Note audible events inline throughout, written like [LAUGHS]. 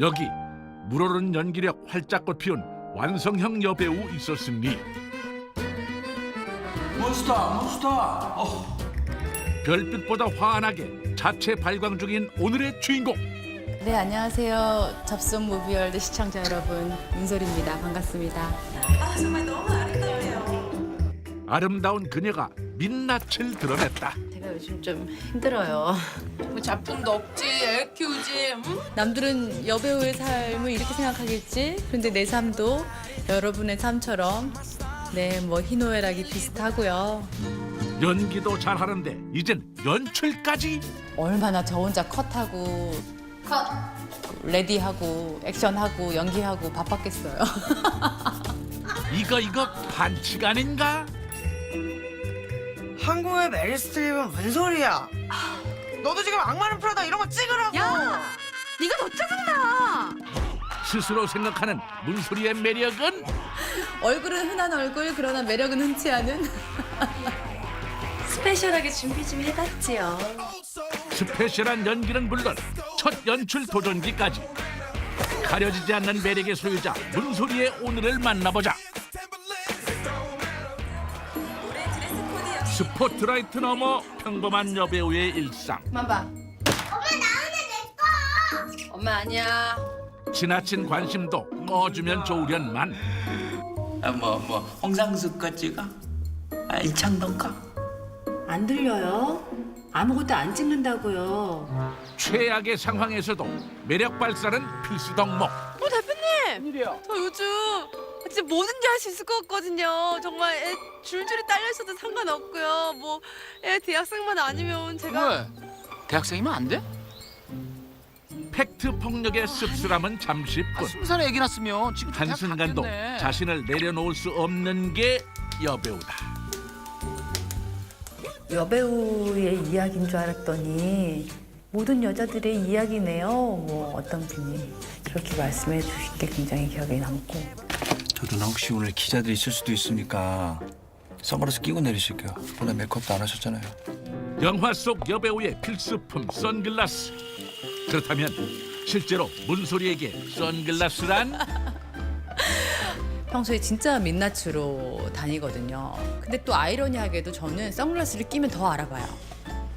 여기 물오른 연기력 활짝꽃 피운 완성형 여배우 있었습니 몬스타 몬스타 어, 별빛보다 환하게 자체 발광 중인 오늘의 주인공 네, 안녕하세요. 접속 무비월드 시청자 여러분. 윤솔입니다. 반갑습니다. 아름다운 그녀가 민낯을 드러냈다 요즘 좀 힘들어요. 뭐 작품도 없지, 애 키우지, 응? 남들은 여배우의 삶을 이렇게 생각하겠지? 그런데 내 삶도 여러분의 삶처럼 네, 뭐 희노애락이 비슷하고요. 연기도 잘하는데 이젠 연출까지 얼마나 저 혼자 컷하고 컷 레디하고 액션하고 연기하고 바빴겠어요. [LAUGHS] 이거 이거 반칙 아닌가? 한국의 메리 스트립은 뭔 소리야? 너도 지금 악마는 프라다 이런 거 찍으라고. 야! 네가 더 짜증나! 스스로 생각하는 문소리의 매력은 얼굴은 흔한 얼굴 그러나 매력은 흔치 않은 스페셜하게 준비 좀 해봤지요. 스페셜한 연기는 물론 첫 연출 도전기까지 가려지지 않는 매력의 소유자 문소리의 오늘을 만나보자 스포트라이트 넘어 평범한 여배우의 일상 그만 봐. 엄마 나오는 내 거! 엄마 아니야. 지나친 관심도 꺼주면 좋으련만 아, 뭐, 뭐 홍상수 거 찍어? 아, 이창동 거? 안 들려요? 아무것도 안 찍는다고요. 최악의 상황에서도 매력 발산은 필수 덕목 어, 대표님! 저 요즘 진짜 뭐든지 할 수 있을 것 같거든요. 정말 애 줄줄이 딸려 있어도 상관없고요. 뭐, 애 대학생만 아니면 제가. 왜? 대학생이면 안 돼? 팩트 폭력의 씁쓸함은 아, 잠시뿐 스무 살에 애기 낳았으면 지금 대학 한순간도 갔겠네. 자신을 내려놓을 수 없는 게 여배우다 여배우의 이야기인 줄 알았더니 모든 여자들의 이야기네요. 뭐 어떤 분이 그렇게 말씀해 주신 게 굉장히 기억에 남고 저도 나 혹시 오늘 기자들 있을 수도 있으니까 선글라스 끼고 내리실게요. 오늘 메이크업도 안 하셨잖아요. 영화 속 여배우의 필수품 선글라스 그렇다면 실제로 문소리에게 선글라스란 [LAUGHS] 평소에 진짜 민낯으로 다니거든요. 근데 또 아이러니하게도 저는 선글라스를 끼면 더 알아봐요.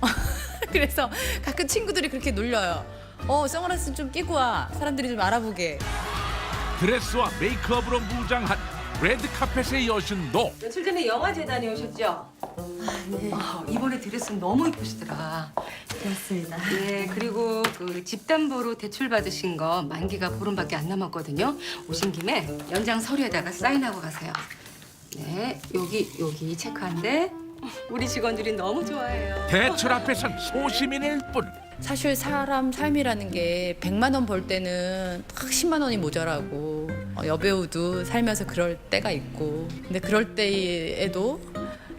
[LAUGHS] 그래서 가끔 친구들이 그렇게 놀려요. 어, 선글라스 좀 끼고 와. 사람들이 좀 알아보게. 드레스와 메이크업으로 무장한 레드 카펫의 여신도 며칠 전에 영화제 다녀오셨죠? 아, 이번에 드레스는 너무 이쁘시더라. 그렇습니다. 네, 그리고 그 집담보로 대출 받으신 거 만기가 보름밖에 안 남았거든요. 오신 김에 연장 서류에다가 사인하고 가세요. 네, 여기 여기 체크한데 우리 직원들이 너무 좋아해요. 대출 앞에선 소시민일 뿐 사실 사람 삶이라는 게 100만 원 벌 때는 딱 10만 원이 모자라고. 어, 여배우도 살면서 그럴 때가 있고. 근데 그럴 때에도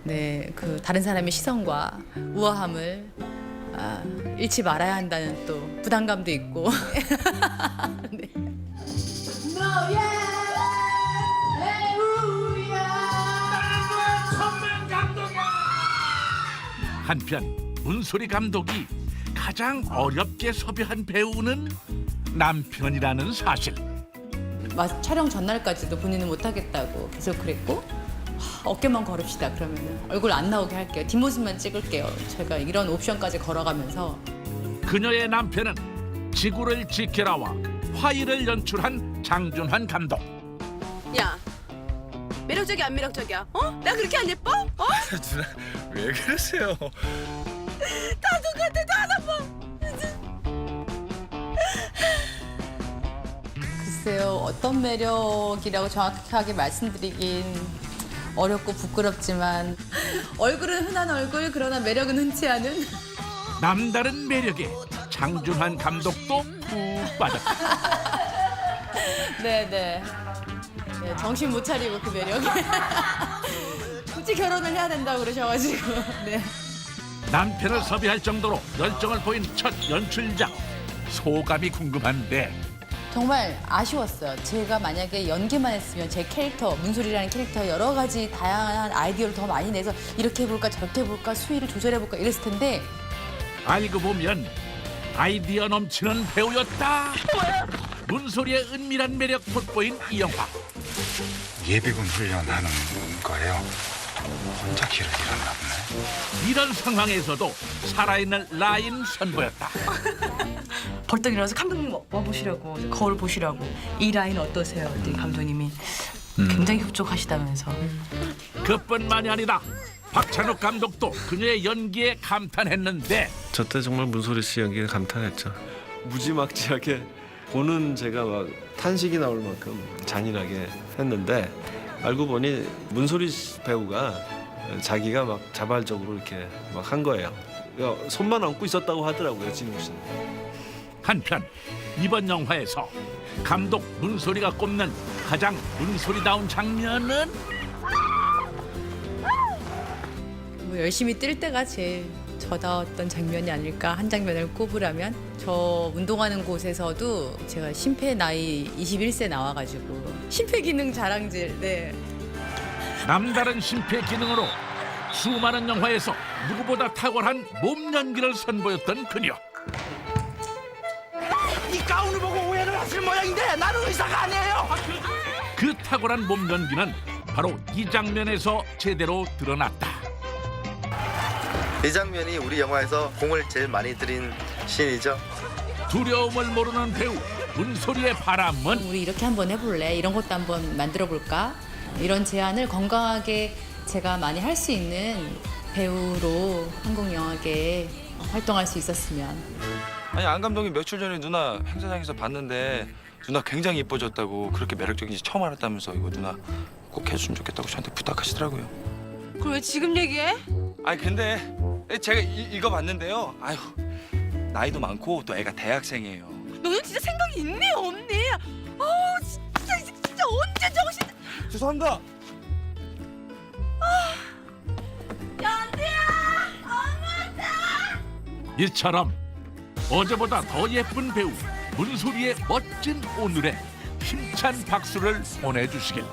네, 그 다른 사람의 시선과 우아함을 아, 잃지 말아야 한다는 또 부담감도 있고. [LAUGHS] 네. 한편 문소리 감독이 가장 어렵게 섭외한 배우는 남편이라는 사실 마- 촬영 전날까지도 본인은 못하겠다고 계속 그랬고 하, 어깨만 걸읍시다 그러면 얼굴 안 나오게 할게요 뒷모습만 찍을게요 제가 이런 옵션까지 걸어가면서 그녀의 남편은 지구를 지켜라와 화의를 연출한 장준환 감독 야, 매력적이 안 매력적이야? 어? 나 그렇게 안 예뻐? 어? [LAUGHS] 누나 왜 그러세요? 다 똑같아, 다 나빠. 글쎄요 어떤 매력이라고 정확하게 말씀드리긴 어렵고 부끄럽지만 얼굴은 흔한 얼굴 그러나 매력은 흔치 않은. 남다른 매력에 장준환 감독도 푹 빠졌다. 네네. 네, 정신 못 차리고 그 매력에. [LAUGHS] 굳이 결혼을 해야 된다고 그러셔가지고. 네. 남편을 섭외할 정도로 열정을 보인 첫 연출작. 소감이 궁금한데. 정말 아쉬웠어요. 제가 만약에 연기만 했으면 제 캐릭터, 문소리라는 캐릭터 여러 가지 다양한 아이디어를 더 많이 내서 이렇게 해볼까 저렇게 해볼까 수위를 조절해볼까 이랬을 텐데. 알고 보면 아이디어 넘치는 배우였다. 문소리의 은밀한 매력 돋보인 이 영화. 예비군 훈련하는 거예요. 혼자 길을 잃었나 보네. 이런 상황에서도 살아있는 라인 선보였다 [LAUGHS] 벌떡 일어나서 감독님 와- 와보시라고 거울 보시라고 이 라인 어떠세요? 그랬더니 감독님이 굉장히 흡족하시다면서 그뿐만이 아니라 박찬욱 감독도 그녀의 연기에 감탄했는데 저 때 정말 문소리 씨 연기에 감탄했죠. 무지막지하게 보는 제가 막 탄식이 나올 만큼 잔인하게 했는데 알고 보니 문소리 씨 배우가 자기가 막 자발적으로 이렇게 막 한 거예요. 그러니까 손만 얹고 있었다고 하더라고요, 진욱 씨는. 한편 이번 영화에서 감독 문소리가 꼽는 가장 문소리다운 장면은 뭐 열심히 뛸 때가 제일 저다웠던 장면이 아닐까 한 장면을 꼽으라면 저 운동하는 곳에서도 제가 심폐 나이 21세 나와가지고 심폐 기능 자랑질 네. 남다른 심폐 기능으로 수많은 영화에서 누구보다 탁월한 몸 연기를 선보였던 그녀. 이 가운을 보고 오해를 하실 모양인데 나는 의사가 아니에요. 그 탁월한 몸 연기는 바로 이 장면에서 제대로 드러났다 이 장면이 우리 영화에서 공을 제일 많이 들인 씬이죠. 두려움을 모르는 배우 문소리의 바람은 우리 이렇게 한번 해볼래 이런 것도 한번 만들어 볼까 이런 제안을 건강하게 제가 많이 할 수 있는 배우로 한국 영화계에 활동할 수 있었으면 아니 안 감독이 며칠 전에 누나 행사장에서 봤는데 누나 굉장히 이뻐졌다고 그렇게 매력적인지 처음 알았다면서 이거 누나 꼭 해주면 좋겠다고 저한테 부탁하시더라고요. 그걸 왜 지금 얘기해? 아니 근데 제가 이, 이거 봤는데요. 아유 나이도 많고 또 애가 대학생이에요. 너는 진짜 생각이 있니 없니? 아 진짜 진짜 언제 정신 죄송합니다. 이처럼 어제보다 더 예쁜 배우 문소리의 멋진 오늘에 힘찬 박수를 보내주시길